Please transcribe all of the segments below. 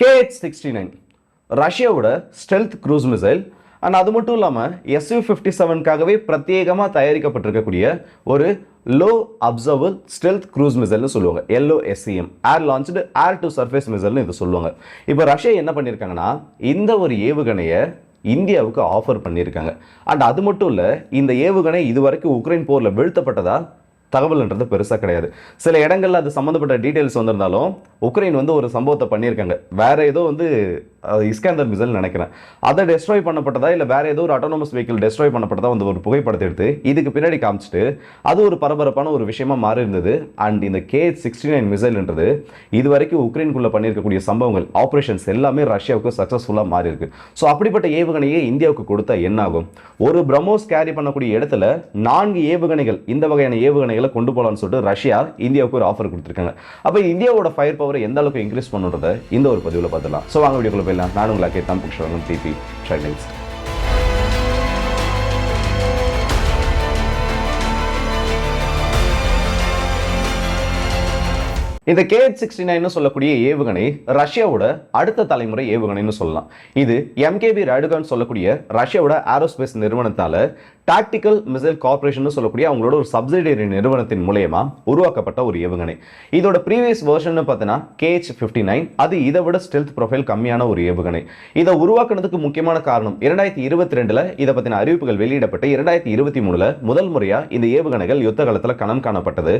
KH sixty nine ரஷ்யாவோட stealth cruise missile. And அது மட்டும் இல்லாமல் எஸ்யூ ஃபிஃப்டி செவனுக்காகவே பிரத்யேகமாக தயாரிக்கப்பட்டிருக்கக்கூடிய ஒரு லோ அப்சர்வல் ஸ்டெல்த் க்ரூஸ் மிசைல்னு சொல்லுவாங்க. L O SCM air launched air to surface மிசைல்னு இது சொல்லுவாங்க. இப்போ ரஷ்யா என்ன பண்ணியிருக்காங்கன்னா இந்த ஒரு ஏவுகணையை இந்தியாவுக்கு ஆஃபர் பண்ணியிருக்காங்க அண்ட் அது மட்டும் இல்லை இந்த ஏவுகணை இதுவரைக்கும் உக்ரைன் போரில் வீழ்த்தப்பட்டதா? தகவல்ன்றது பெருசாக கிடையாது. சில இடங்களில் அது சம்மந்தப்பட்ட டீட்டெயில்ஸ் வந்திருந்தாலும் உக்ரைன் வந்து ஒரு சம்பவத்தை பண்ணியிருக்காங்க. வேறு ஏதோ வந்து இஸ்கேந்தர் மிசல் நினைக்கிறேன். அதை டெஸ்ட்ராய் பண்ணப்பட்டதா? இல்லை வேற ஏதோ ஒரு அட்டானமஸ் வெஹிக்கிள் டெஸ்ட்ராய் பண்ணப்பட்டதா? வந்து ஒரு புகைப்படத்தை எடுத்து இதுக்கு பின்னாடி காமிச்சிட்டு அது ஒரு பரபரப்பான ஒரு விஷயமா மாறி இருந்தது அண்ட் இந்த கே சிக்ஸ்டி நைன் மிசைல்ன்றது இது வரைக்கும் உக்ரைனுக்குள்ள பண்ணியிருக்கக்கூடிய சம்பவங்கள் ஆப்ரேஷன்ஸ் எல்லாமே ரஷ்யாவுக்கு சக்ஸஸ்ஃபுல்லாக மாறி இருக்கு ஸோ அப்படிப்பட்ட ஏவுகணையை இந்தியாவுக்கு கொடுத்தா என்ன ஆகும் ஒரு பிரம்மோஸ் கேரி பண்ணக்கூடிய இடத்துல நான்கு ஏவுகணைகள் இந்த வகையான ஏவுகணைகளை கொண்டு போகலாம்னு சொல்லிட்டு ரஷ்யா இந்தியாவுக்கு ஒரு ஆஃபர் கொடுத்துருக்காங்க. அப்போ இந்தியாவோட ஃபயர் பவரை எந்த அளவுக்கு இன்க்ரீஸ் பண்ணுறத இந்த ஒரு பதிவில் பார்த்துலாம் ஸோ வாங்க வீடியோக்குள்ள போயிடலாம் நான் உங்களை கேட்டான் புக்ஷவங்க டிபி இந்த கே சிக்ஸ்டி நைன் சொல்லக்கூடிய ஏவுகணை ரஷ்யாவோட அடுத்த தலைமுறை ஏவுகணைன்னு சொல்லலாம். இது எம்கேபி ரேடுகான் சொல்லக்கூடிய ரஷ்யாவோட ஏரோஸ்பேஸ் நிறுவனத்தால் டாக்டிக்கல் மிசைல் கார்பரேஷன் சொல்லக்கூடிய அவங்களோட ஒரு சப்சிடரி நிறுவனத்தின் மூலயமா உருவாக்கப்பட்ட ஒரு ஏவுகணை. இதோட ப்ரீவியஸ் வேர்ஷன் பார்த்தீங்கன்னா கேஹெச் ஃபிஃப்டி நைன் அது இதை விட ஸ்டெல்த் ப்ரொஃபைல் கம்மியான ஒரு ஏவுகணை. இதை உருவாக்குனதுக்கு முக்கியமான காரணம் இரண்டாயிரத்தி இருபத்தி ரெண்டில் இதை பற்றின அறிவிப்புகள் வெளியிடப்பட்டு இரண்டாயிரத்தி இருபத்தி மூணில் முதல் முறையாக இந்த ஏவுகணைகள் யுத்த காலத்தில் கணம் காணப்பட்டது.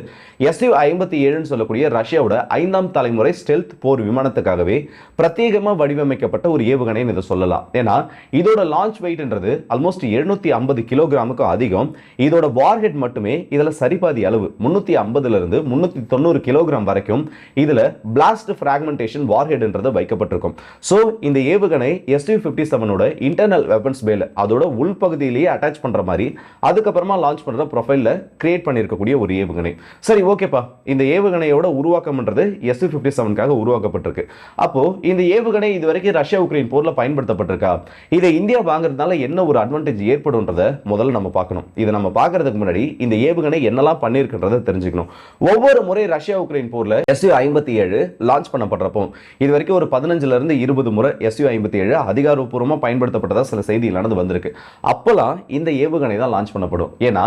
எஸ்யூ ஐம்பத்தி ஏழுன்னு சொல்லக்கூடிய ரஷ்யாவோட ஐந்தாம் தலைமுறை ஸ்டெல்த் போர் விமானத்துக்காகவே பிரத்யேகமாக வடிவமைக்கப்பட்ட ஒரு ஏவுகணைன்னு இதை சொல்லலாம். ஏன்னா இதோட லான்ச் வெயிட்ன்றது ஆல்மோஸ்ட் எழுநூற்றி ஐம்பது கிலோகிராமுக்கும் அதிகம். இதோட வார்ஹெட் மட்டுமே இதில் சரிபாதி அளவு முந்நூற்றி ஐம்பதுலேருந்து முந்நூற்றி தொண்ணூறு கிலோகிராம் வரைக்கும் இதில் பிளாஸ்ட் ஃப்ராக்மெண்டேஷன் வார்ஹெட்ன்றது வைக்கப்பட்டிருக்கும். ஸோ இந்த ஏவுகணை எஸ்டி ஃபிஃப்டி செவனோட இன்டர்னல் வெப்பன்ஸ் பேல அதோட உள்பகுதியிலேயே அட்டாச் பண்ணுற மாதிரி அதுக்கப்புறமா லான்ச் பண்ணுற ப்ரொஃபைலில் கிரியேட் பண்ணியிருக்கக்கூடிய ஒரு ஏவுகணை. சரி ஓகேப்பா. இந்த ஏவுகணையோட உருவாக்க உருவாக்கம்ன்றது எஸ் ஃபிஃப்டி செவனுக்காக உருவாக்கப்பட்டிருக்கு. அப்போ இந்த ஏவுகணை இது வரைக்கும் ரஷ்யா உக்ரைன் போர்ல பயன்படுத்தப்பட்டிருக்கா? இதை இந்தியா வாங்குறதுனால என்ன ஒரு அட்வான்டேஜ் ஏற்படும்ன்றத முதல்ல நம்ம பார்க்கணும். இதை நம்ம பார்க்கறதுக்கு முன்னாடி இந்த ஏவுகணை என்னெல்லாம் பண்ணியிருக்குன்றதை தெரிஞ்சுக்கணும். ஒவ்வொரு முறை ரஷ்யா உக்ரைன் போர்ல எஸ்யூ ஐம்பத்தி ஏழு லான்ச் பண்ணப்படுறப்போ இது வரைக்கும் ஒரு பதினஞ்சுல இருந்து இருபது முறை எஸ்யூ ஐம்பத்தி ஏழு அதிகாரப்பூர்வமாக பயன்படுத்தப்பட்டதாக சில செய்திகள் நடந்து வந்திருக்கு. அப்போலாம் இந்த ஏவுகணை தான் லான்ச் பண்ணப்படும். ஏன்னா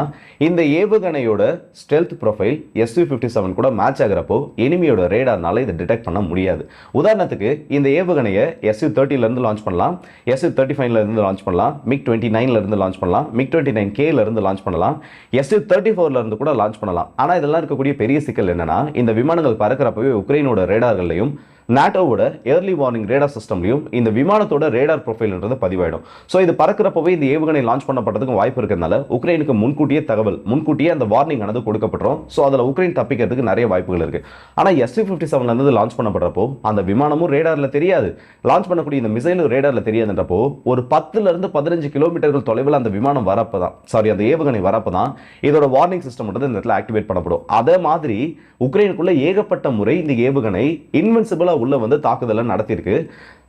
இந்த ஏவுகணையோட stealth profile SU fifty seven கூட மேட்ச் ஆகிறப்போ எனிமியோட ரேடார்னால இதை டிடெக்ட் பண்ண முடியாது. உதாரணத்துக்கு இந்த ஏவுகணையை எஸ்யூ தேர்ட்டிலேருந்து லான்ச் பண்ணலாம். எஸ்யூ தேர்ட்டி ஃபைவ்லேருந்து லான்ச் பண்ணலாம். மிக் டுவெண்ட்டி நைன்லேருந்து லான்ச் பண்ணலாம். மிக் டுவெண்ட்டி நைன் கேலேருந்து லான்ச் பண்ணலாம். எஸ்யூ தேர்ட்டி ஃபோர்லேருந்து கூட லான்ச் பண்ணலாம். ஆனால் இதெல்லாம் இருக்கக்கூடிய பெரிய சிக்கல் என்னென்னா இந்த விமானங்கள் பறக்கிறப்பவே உக்ரைனோட ரேடார்களையும் நாட்டோவோட ஏர்லி வார்னிங் ரேடார் சிஸ்டம்லையும் இந்த விமானத்தோட ரேடார் ப்ரொஃபைல்ன்றது பதிவாயிடும். ஸோ இது பறக்கிறப்பவே இந்த ஏவுகணை லான்ச் பண்ணப்பட்டதுக்கும் வாய்ப்பு இருக்கிறதுனால உக்ரைனுக்கு முன்கூட்டியே தகவல் முன்கூட்டியே அந்த வார்னிங் ஆனது கொடுக்கப்பட்டுரும். ஸோ அதில் உக்ரைன் தப்பிக்கிறதுக்கு நிறைய வாய்ப்புகள் இருக்கு. ஆனால் எஸ்டி ஃபிஃப்டி செவன்லேருந்து லான்ச் பண்ணப்படுறப்போ அந்த விமானமும் ரேடாரில் தெரியாது. லான்ச் பண்ணக்கூடிய இந்த மிசைலும் ரேடாரில் தெரியாதுன்றப்போ ஒரு பத்துலேருந்து பதினஞ்சு கிலோமீட்டர்கள் தொலைவில் அந்த விமானம் வரப்போ தான் சாரி அந்த ஏவுகணை வரப்போ தான் இதோட வார்னிங் சிஸ்டம் இந்த இடத்துல ஆக்டிவேட் பண்ணப்படும். அதே மாதிரி உக்ரைனுக்குள்ள ஏகப்பட்ட முறை இந்த ஏவுகணை இன்வென்சிபிளாக உள்ள வந்து தாக்குதலை நடத்தியிருக்கு.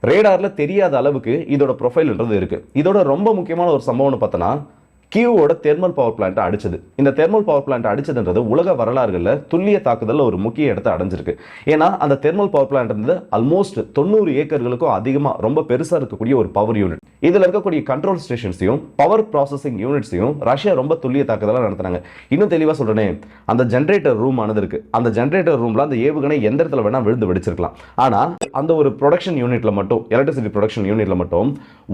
ரேடாரில் தெரியாத அளவுக்கு இதோட ப்ரொஃபைல்ன்றது இருக்கு. இதோட ரொம்ப முக்கியமான ஒரு சம்பவம்னு பார்த்தோன்னா கியூவோட தெர்மல் பவர் பிளான்ட்டை அடிச்சது. இந்த தெர்மல் பவர் பிளான்ட் அடிச்சதுன்றது உலக வரலாறுகளில் துல்லிய தாக்குதலில் ஒரு முக்கிய இடத்தை அடைஞ்சிருக்கு. ஏன்னா அந்த தெர்மல் பவர் பிளான்ட் வந்து ஆல்மோஸ்ட் தொண்ணூறு ஏக்கர்களுக்கும் அதிகமாக ரொம்ப பெருசாக இருக்கக்கூடிய ஒரு பவர் யூனிட் இதில் இருக்கக்கூடிய கண்ட்ரோல் ஸ்டேஷன்ஸையும் பவர் ப்ராசஸிங் யூனிட்ஸையும் ரஷ்யா ரொம்ப துல்லிய தாக்குதலாக நடத்துனாங்க. இன்னும் தெளிவாக சொல்றேனே அந்த ஜென்ரேட்டர் ரூம் ஆனது இருக்கு. அந்த ஜென்ரேட்டர் ரூம்ல அந்த ஏவுகணை எந்த இடத்துல வேணா விழுந்து வெடிச்சிருக்கலாம். ஆனா அந்த ஒரு ப்ரொடக்ஷன் யூனிட்ல மட்டும் எலக்ட்ரிசிட்டி ப்ரொடக்ஷன் யூனிட்ல மட்டும்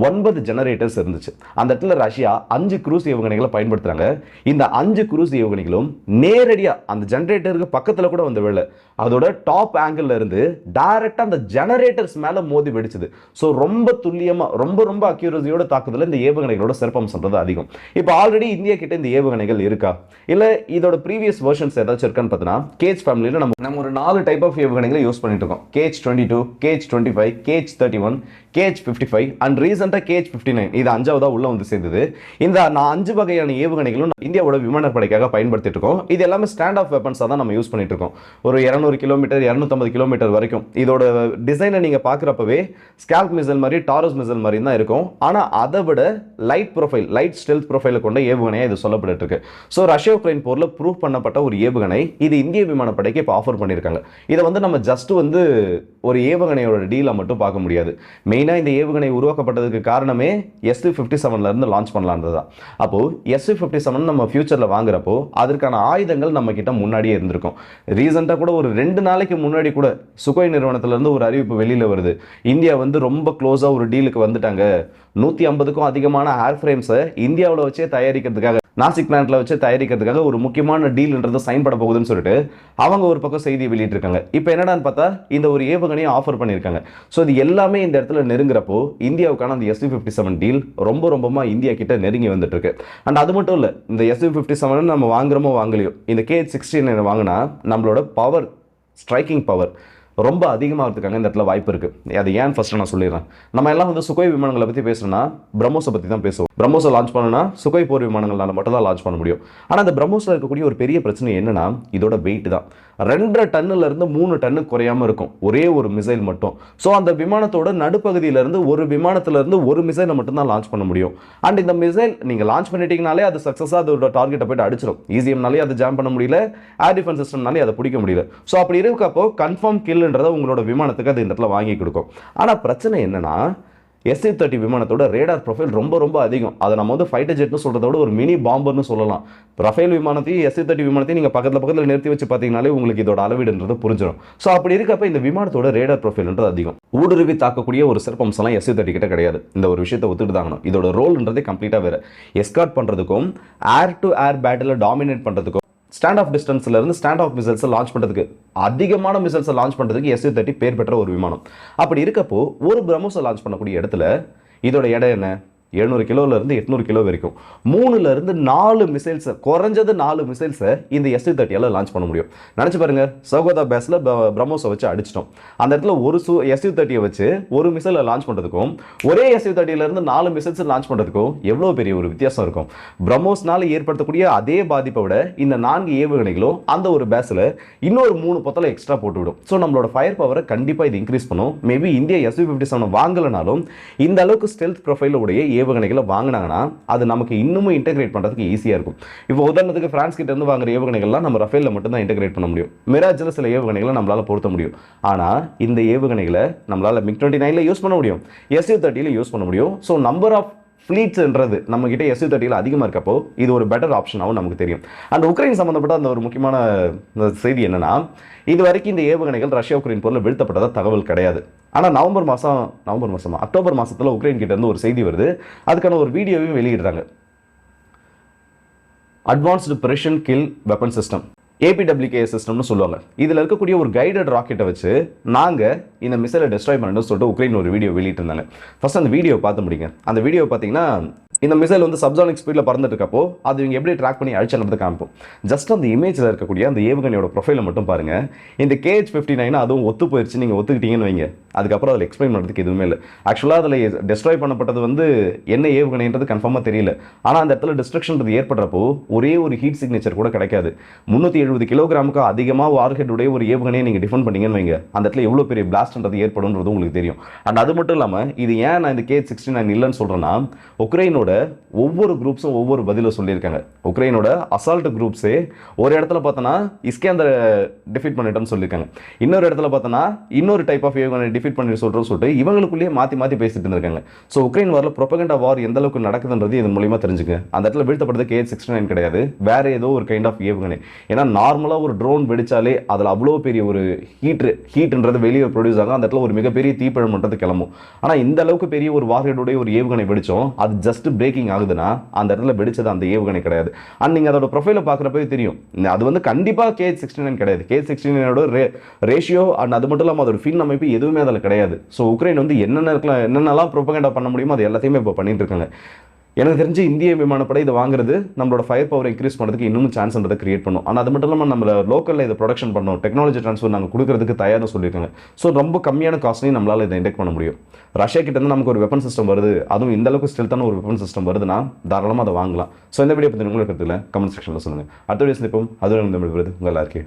ஒன்பது ஜெனரேட்டர்ஸ் இருந்துச்சு. அந்த இடத்துல ரஷ்யா அஞ்சு குரூஸ் ஏவுகணைகளை பயன்படுத்துறாங்க. இந்த அஞ்சு குரூஸ் ஏவுகணைகளும் நேரடியா அந்த ஜெனரேட்டருக்கு பக்கத்துல கூட வந்து விழல அதோட டாப் ஆங்கிள் இருந்து டைரக்டா அந்த ஜெனரேட்டர்ஸ் மேல மோதி வெடிச்சது. ஸோ ரொம்ப துல்லியமா ரொம்ப ரொம்ப அக்யூரசியோட தாக்குதலில் இந்த ஏவுகணைகளோட சிறப்பம்சன்றது அதிகம். இப்போ ஆல்ரெடி இந்தியா கிட்ட இந்த ஏவுகணைகள் இருக்கா? இல்ல இதோட ப்ரீவியஸ் வெர்ஷன்ஸ் ஏதாச்சும் இருக்கான்னு பார்த்தீங்கன்னா கேஜ் ஃபேமிலியில் நம்ம நம்ம ஒரு நாலு டைப் ஆஃப் ஏவுகணைகளை யூஸ் பண்ணிட்டு இருக்கோம். KH twenty two KH twenty five KH thirty one KH fifty five and ரீசெண்டாக கேஜ் ஃபிஃப்டி நைன் இது அஞ்சாவதாக உள்ள வந்து சேர்ந்தது. இந்த நான் அஞ்சு வகையான ஏவுகணைகளும் இந்தியாவோட விமானப்படைக்காக பயன்படுத்திட்டு இருக்கோம். இது எல்லாமே ஸ்டாண்ட் ஆஃப் வெப்பன்ஸாக தான் நம்ம யூஸ் பண்ணிட்டு இருக்கோம். ஒரு இரநூறு கிலோமீட்டர் இரநூத்தம்பது கிலோமீட்டர் வரைக்கும். இதோட டிசைனை நீங்கள் பார்க்குறப்பவே ஸ்கேல்ப் மிசல் மாதிரி டாரஸ் மிசல் மாதிரி தான் இருக்கும். ஆனால் அதை விட லைட் ப்ரொஃபைல் லைட் ஸ்டெல்த் ப்ரொஃபைலை கொண்ட ஏவுகணையாக இது சொல்லப்பட்டு இருக்கு ஸோ ரஷ்யா உக்ரைன் போரில் ப்ரூவ் பண்ணப்பட்ட ஒரு ஏவுகணை இது இந்திய விமானப்படைக்கு இப்போ ஆஃபர் பண்ணியிருக்காங்க. இதை வந்து நம்ம ஜஸ்ட் வந்து ஒரு ஏவுகணையோட டீலை மட்டும் பார்க்க முடியாது. மெயினாக இந்த ஏவுகணை உருவாக்கப்பட்டதுக்கு காரணமே எஸ்யூ ஃபிஃப்டி செவன்லேருந்து லான்ச் பண்ணலான்றது தான் அப்போது எஸ்யூ ஃபிஃப்டி செவன் நம்ம ஃபியூச்சரில் வாங்குறப்போ அதற்கான ஆயுதங்கள் நம்ம கிட்ட முன்னாடியே இருந்திருக்கும். ரீசெண்டாக கூட ஒரு ரெண்டு நாளைக்கு முன்னாடி கூட சுகோய் நிறுவனத்திலேருந்து ஒரு அறிவிப்பு வெளியில் வருது. இந்தியா வந்து ரொம்ப க்ளோஸாக ஒரு டீலுக்கு வந்துட்டாங்க. நூற்றி ஐம்பதுக்கும் அதிகமான ஏர் ஃப்ரேம்ஸை இந்தியாவில் வச்சே தயாரிக்கிறதுக்காக நாசிக் பிளான்ட்ல வச்சு தயாரிக்கிறதுக்காக ஒரு முக்கியமான டீல்ன்றது சைன் பண்ண போகுதுன்னு சொல்லிட்டு அவங்க ஒரு பக்கம் செய்தி வெளியிட்டிருக்காங்க. இப்போ என்னடான்னு பார்த்தா இந்த ஒரு ஏவுகணையை ஆஃபர் பண்ணியிருக்காங்க. ஸோ இது எல்லாமே இந்த இடத்துல நெருங்குறப்போ இந்தியாவுக்கான அந்த எஸ்வி ஃபிஃப்டி செவன் டீல் ரொம்ப ரொம்பமா இந்தியா கிட்ட நெருங்கி வந்துட்டு இருக்கு அண்ட் அது மட்டும் இல்லை இந்த எஸ்வி ஃபிஃப்டி செவன் நம்ம வாங்குறோமோ வாங்கலையோ இந்த கே சிக்ஸ்டீன் வாங்கினா நம்மளோட பவர் ஸ்ட்ரைக்கிங் பவர் ரொம்ப அதிகமாகிறதுக்காக இந்த இடத்துல வாய்ப்பு இருக்கு. அது ஏன் ஃபர்ஸ்ட் நான் சொல்லிடுறேன். நம்ம எல்லாம் வந்து சுகோய் விமானங்களை பற்றி பேசணும்னா பிரம்மோஸை பற்றி தான் பேசுவோம். பிரம்மோஸை லான்ச் பண்ணணும்னா சுகோய் போர் விமானங்களால மட்டும் தான் லான்ச் பண்ண முடியும். ஆனால் அந்த பிரம்மோஸில் இருக்கக்கூடிய ஒரு பெரிய பிரச்சனை என்னன்னா இதோட வெயிட் தான். ரெண்டரை டன்னுல இருந்து மூணு டன்னு குறையாம இருக்கும். ஒரே ஒரு மிசைல் மட்டும். ஸோ அந்த விமானத்தோட நடுப்பகுதியில இருந்து ஒரு விமானத்துல இருந்து ஒரு மிசைலை மட்டும்தான் லான்ச் பண்ண முடியும். அண்ட் இந்த மிசைல் நீங்க லான்ச் பண்ணிட்டீங்கனாலே அது சக்ஸஸாக அதோட டார்கெட்டை போயிட்டு அடிச்சிடும் ஈஸியம்னாலே அதை ஜாம் பண்ண முடியல. ஏர் டிஃபென்ஸ் சிஸ்டம்னாலே அதை பிடிக்க முடியல. ஸோ அப்படி இருக்கப்போ கன்ஃபார்ம் கில்ன்றதை உங்களோட விமானத்துக்கு அது இந்த இடத்துல வாங்கி கொடுக்கும். ஆனால் பிரச்சனை என்னன்னா எஸ்ஏ தேர்ட்டி விமானத்தோட ரேடார் ப்ரொஃபைல் ரொம்ப ரொம்ப அதிகம். அதை நம்ம வந்து ஃபைட்டர் ஜெட்னு சொல்கிறத விட ஒரு மினி பாம்பர்னு சொல்லலாம். ரஃபேல் விமானத்தையும் எஸ்ஏ தேர்ட்டி விமானத்தையும் நீங்கள் பக்கத்தில் பக்கத்தில் நிறுத்தி வச்சு பார்த்தீங்கனாலே உங்களுக்கு இதோட அளவீடுன்றது புரிஞ்சிடும் ஸோ அப்படி இருக்கப்ப இந்த விமானத்தோட ரேடார் ப்ரொஃபைல்ன்றது அதிகம். ஊடுருவி தாக்கக்கூடிய ஒரு சிறப்பம்சம்லாம் எஸ்ஏ தேர்ட்டி கிட்ட கிடையாது. இந்த ஒரு விஷயத்தை ஒத்துட்டு தாங்கணும் இதோட ரோல்ன்றதே கம்ப்ளீட்டாக வேறு. எஸ்கார்ட் பண்ணுறதுக்கும் air to air battle dominate பண்ணுறதுக்கும் ஸ்டாண்ட் ஆஃப் டிஸ்டன்ஸ்லேருந்து ஸ்டாண்ட் ஆஃப் மிசைல்ஸை லான்ச் பண்ணுறதுக்கு அதிகமான மிசைல்ஸை லான்ச் பண்ணுறதுக்கு எஸ்யூ தேர்ட்டி பேர் பெற்ற ஒரு விமானம். அப்படி இருக்கப்போ ஒரு பிரம்மோஸை லான்ச் பண்ணக்கூடிய இடத்துல இதோட எடை என்ன? எழுநூறு கிலோலேருந்து எட்நூறு கிலோ வரைக்கும். மூணுலேருந்து நாலு மிசைல்ஸை குறைஞ்சது நாலு மிசைல்ஸை இந்த எஸ்டி தேர்ட்டியால் லான்ச் பண்ண முடியும். நினச்சி பாருங்க சகோதா பேஸில் பிரம்மோஸை வச்சு அடிச்சிட்டோம். அந்த இடத்துல ஒரு சு எஸ்டி தேர்ட்டியை வச்சு ஒரு மிசைலை லான்ச் பண்ணுறதுக்கும் ஒரே எஸ்டி இருந்து நாலு மிசைல்ஸ் லான்ச் பண்ணுறதுக்கும் எவ்வளோ பெரிய ஒரு வித்தியாசம் இருக்கும். பிரம்மோஸ்னால் ஏற்படுத்தக்கூடிய அதே பாதிப்பை விட இந்த நான்கு ஏவுகணைகளும் அந்த ஒரு பேஸில் இன்னொரு மூணு பொத்தலை எக்ஸ்ட்ரா போட்டுவிடும் ஸோ நம்மளோட ஃபயர் பவரை கண்டிப்பாக இது இன்க்ரீஸ் பண்ணும். Maybe India SU fifty seven வாங்கலைனாலும் இந்த அளவுக்கு ஸ்டெல்த் ப்ரொஃபைலோடைய ஏவுகணைகளை வாங்கினாங்கன்னா அது நமக்கு இன்னமும் இன்டெகிரேட் பண்ணுறதுக்கு ஈஸியாக இருக்கும். இப்போ உதாரணத்துக்கு ஃப்ரான்ஸ் கிட்ட இருந்து வாங்குற ஏவுகணைகள்லாம் நம்ம ரஃபேலில் மட்டும்தான் இன்டெகிரேட் பண்ண முடியும். மிராஜில் சில ஏவுகணைகளை நம்மளால் பொருத்த முடியும். ஆனால் இந்த ஏவுகணைகளை நம்மளால மிக் டுவெண்ட்டி நைனில் யூஸ் பண்ண முடியும். எஸ்யூ தேர்ட்டியில் யூஸ் பண்ண முடியும். ஸோ நம்பர் ஆஃப் ஃப்ளீட்ஸ்ன்றது நம்ம எஸ்யூ தேர்ட்டியில் அதிகமாக இருக்கப்போ இது ஒரு பெட்டர் ஆப்ஷனாகவும் நமக்கு தெரியும். அந்த உக்ரைன் சம்மந்தப்பட்ட அந்த ஒரு முக்கியமான செய்தி என்னன்னா இது வரைக்கும் இந்த ஏவுகணைகள் ரஷ்யா உக்ரைன் போரில் வீழ்த்தப்பட்டதாக தகவல் கிடையாது. ஆனால் நவம்பர் மாதம் நவம்பர் மாதம் அக்டோபர் மாதத்தில் உக்ரைன் கிட்ட இருந்து ஒரு செய்தி வருது. அதுக்கான ஒரு வீடியோவையும் வெளியிடுறாங்க. Advanced precision kill weapon system APWK சிஸ்டம்னு சொல்லுவாங்க. இதில் இருக்கக்கூடிய ஒரு கைடட் ராக்கெட்டை வச்சு நாங்கள் இந்த மிசைலை டெஸ்ட்ராய் பண்ணணும்னு சொல்லிட்டு உக்ரைன் ஒரு வீடியோ வெளியிட்டிருந்தாங்க. ஃபஸ்ட் அந்த வீடியோ பார்த்து முடியுங்க அந்த வீடியோ பார்த்தீங்கன்னா இந்த மிசைல் வந்து சப்சானிக் ஸ்பீடில் பறந்துட்டு இருக்கப்போ அது இவங்க எப்படி ட்ராக் பண்ணி அழிச்சுன்றது காமிப்போம். ஜஸ்ட் அந்த இமேஜில் இருக்கக்கூடிய அந்த ஏவுகணையோட ப்ரொஃபைலை மட்டும் பாருங்க. இந்த கேஹெச் ஃபிஃப்டி நைன் அதுவும் ஒத்து போயிடுச்சு நீங்கள் ஒத்துக்கிட்டீங்கன்னு வைங்க. அதுக்கப்புறம் அதில் எக்ஸ்பிளைன் பண்ணுறதுக்கு எதுவுமே இல்லை. ஆக்சுவலாக அதில் டெஸ்ட்ராய் பண்ணப்பட்டது வந்து என்ன ஏவுகணைன்றது கன்ஃபார்மாக தெரியல. ஆனால் அந்த இடத்துல டிஸ்ட்ரக்ஷன்றது ஏற்படுறப்போ ஒரே ஒரு ஹீட் சிக்னேச்சர் கூட கிடைக்காது. முந்நூற்றி எழுபது கிலோகிராமுக்கு அதிகமாக வார்ஹெட் உடைய ஒரு ஏவுகணையை நீங்கள் டிஃபெண்ட் பண்ணீங்கன்னு வைங்க. அந்த இடத்துல எவ்வளோ பெரிய பிளாஸ்ட்ன்றது ஏற்படும்ன்றது உங்களுக்கு தெரியும். அண்ட் அது மட்டும் இல்லாமல் இது ஏன் நான் இந்த கே சிக்ஸ்டி நைன் இல்லைன்னு சொல்கிறேன்னா உக்ரைனோட ஒவ்வொரு குரூப்ஸும் ஒவ்வொரு பதிலை சொல்லியிருக்காங்க. உக்ரைனோட அசால்ட் குரூப்ஸே ஒரு இடத்துல பார்த்தோன்னா இஸ்கேந்தரை டிஃபீட் பண்ணிட்டோம்னு சொல்லியிருக்காங்க. இன்னொரு இடத்துல பார்த்தோன்னா இன்னொரு டைப் ஆஃப் ஏவுகணை டிஃபீட் பண்ணி சொல்கிறோம்னு சொல்லிட்டு இவங்களுக்குள்ளேயே மாற்றி மாற்றி பேசிட்டு இருந்திருக்காங்க. ஸோ உக்ரைன் வாரில் ப்ரொபகண்டா வார் எந்த அளவுக்கு நடக்குதுன்றது இது மூலியமா தெரிஞ்சுங்க. அந்த இடத்துல வீழ்த்தப்படுறது கே சிக்ஸ்டி நைன் கிடையாது. வேற ஏதோ ஒரு கைண்ட் ஆஃப் ஏவுகணை. ஏன்னா நார்மலாக ஒரு ட்ரோன் வெடிச்சாலே அதில் அவ்வளோ பெரிய ஒரு ஹீட் ஹீட்ன்றது வெளியே ப்ரொடியூஸ் ஆகும். அந்த இடத்துல ஒரு மிகப்பெரிய தீப்பழம்ன்றது கிளம்பும். ஆனால் இந்த அளவுக்கு பெரிய ஒரு வார்ஹெடுடைய ஒரு ஏவுகணை வெடிச்சோம். அது ஜஸ்ட் பிரேக்கிங் ஆகுதுன்னா அந்த இடத்துல வெடிச்சது அந்த ஏவுகணை கிடையாது. அண்ட் நீங்கள் அதோட ப்ரொஃபைலை பார்க்குறப்பவே தெரியும். அது வந்து கண்டிப்பாக கே சிக்ஸ்டி நைன் கிடையாது. கே சிக்ஸ்டி நைனோட ரே ரேஷியோ அண்ட் அது மட்டும் இல்லாமல் அதோட ஃபின் அமைப்பு எதுவுமே அதில் கிடையாது. ஸோ உக்ரைன் வந்து என்னென்ன இருக்கலாம் என்னென்னலாம் ப்ரொபகண்டா பண்ண முடியுமோ அது எல்லாத்தையுமே இப்போ பண்ணிட்டு இருக்காங்க. எனக்கு தெரிஞ்சு இந்திய விமானப்படை இதை வாங்குறது நம்மளோட ஃபயர் பவர் இன்க்ரீஸ் பண்ணுறதுக்கு இன்னும் சான்ஸ்ன்றதை கிரியேட் பண்ணும். ஆனால் அது மட்டும் இல்லாமல் நம்ம லோக்கலில் இதை ப்ரொடக்ஷன் பண்ணோம் டெக்னாலஜி ட்ரான்ஸ்ஃபர் நாங்கள் கொடுக்கறதுக்கு தயார்னு சொல்லியிருக்காங்க. ஸோ ரொம்ப கம்மியான காஸ்ட்லையும் நம்மளால் இதை இண்டெக்ட் பண்ண முடியும். ரஷ்யா கிட்டே நமக்கு ஒரு வெப்பன் சிஸ்டம் வருது. அதுவும் இந்த அளவுக்கு ஸ்டெல்த்தான ஒரு வெப்பன் சிஸ்டம் வருதுன்னா தாராளமாக அதை வாங்கலாம். ஸோ இந்த வீடியோ பற்றி உங்களுக்கு கருத்துல கமெண்ட் செக்ஷனில் சொல்லுங்கள் அடுத்த வீடியோ சந்திப்போம். அதுவும் இந்த விடுவது உங்கள் எல்லாருக்கே